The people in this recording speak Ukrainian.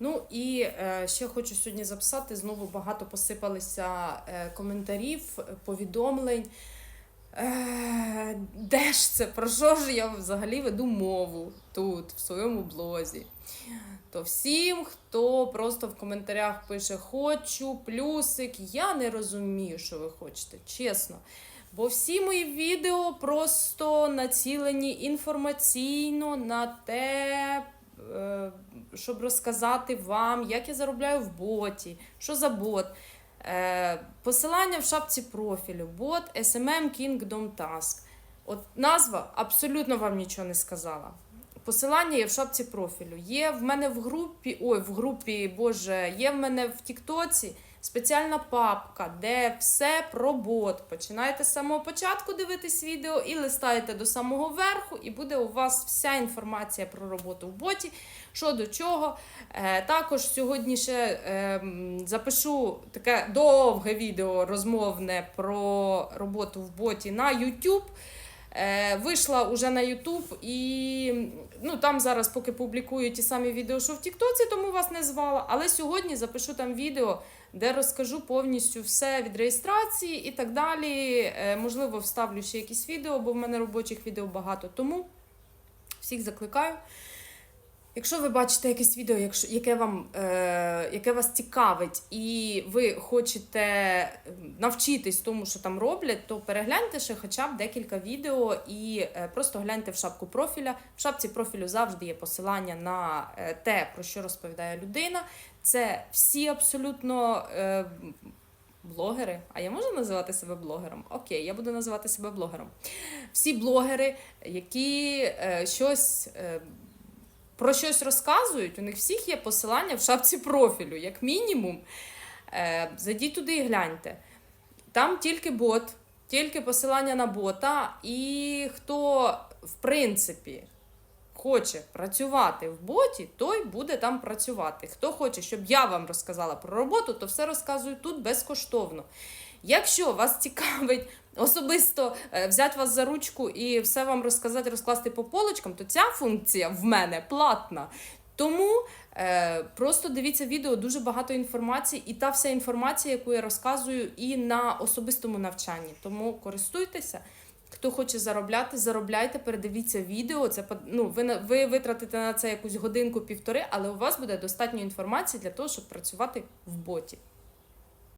Ну і е, ще хочу сьогодні записати. Знову багато посипалися е, коментарів, повідомлень. Е, де ж це? Про що ж я взагалі веду мову тут, в своєму блозі? То всім, хто просто в коментарях пише хочу, плюсик, я не розумію, що ви хочете, чесно. Бо всі мої відео просто націлені інформаційно на те, щоб розказати вам, як я заробляю в боті, що за бот. Е, Посилання в шапці профілю, бот SMM Kingdom Task. От назва абсолютно вам нічого не сказала. Посилання є в шапці профілю. Є в мене в групі, ой, в групі, боже, є в мене в Тіктоці спеціальна папка, де все про бот. Починаєте з самого початку дивитись відео і листаєте до самого верху, і буде у вас вся інформація про роботу в боті, що до чого. Е, також сьогодні ще е, запишу таке довге відео розмовне про роботу в боті на YouTube. Е, вийшла уже на YouTube і ну, там зараз поки публікую ті самі відео, що в Тіктоці, тому вас не звала. Але сьогодні запишу там відео, де розкажу повністю все від реєстрації і так далі. Е, можливо, вставлю ще якісь відео, бо в мене робочих відео багато. Тому всіх закликаю. Якщо ви бачите якесь відео, якщо, яке, вам, е, яке вас цікавить, і ви хочете ем, навчитись тому, що там роблять, то перегляньте ще хоча б декілька відео і е, просто гляньте в шапку профіля. В шапці профілю завжди є посилання на е, те, про що розповідає людина. Це всі абсолютно. Е, Блогери, а я можу називати себе блогером? Окей, я буду називати себе блогером. Всі блогери, які е, щось е, про щось розказують, у них всіх є посилання в шапці профілю, як мінімум. Е, зайдіть туди і гляньте. Там тільки бот, тільки посилання на бота, і хто, в принципі, хоче працювати в боті, той буде там працювати. Хто хоче, щоб я вам розказала про роботу, то все розказую тут безкоштовно. Якщо вас цікавить особисто е, взяти вас за ручку і все вам розказати, розкласти по полочкам, то ця функція в мене платна. Тому е, просто дивіться відео, дуже багато інформації, і та вся інформація, яку я розказую, і на особистому навчанні. Тому користуйтеся. Хто хоче заробляти, заробляйте, передивіться відео. Це ну, ви, ви витратите на це якусь годинку-півтори, але у вас буде достатньо інформації для того, щоб працювати в боті.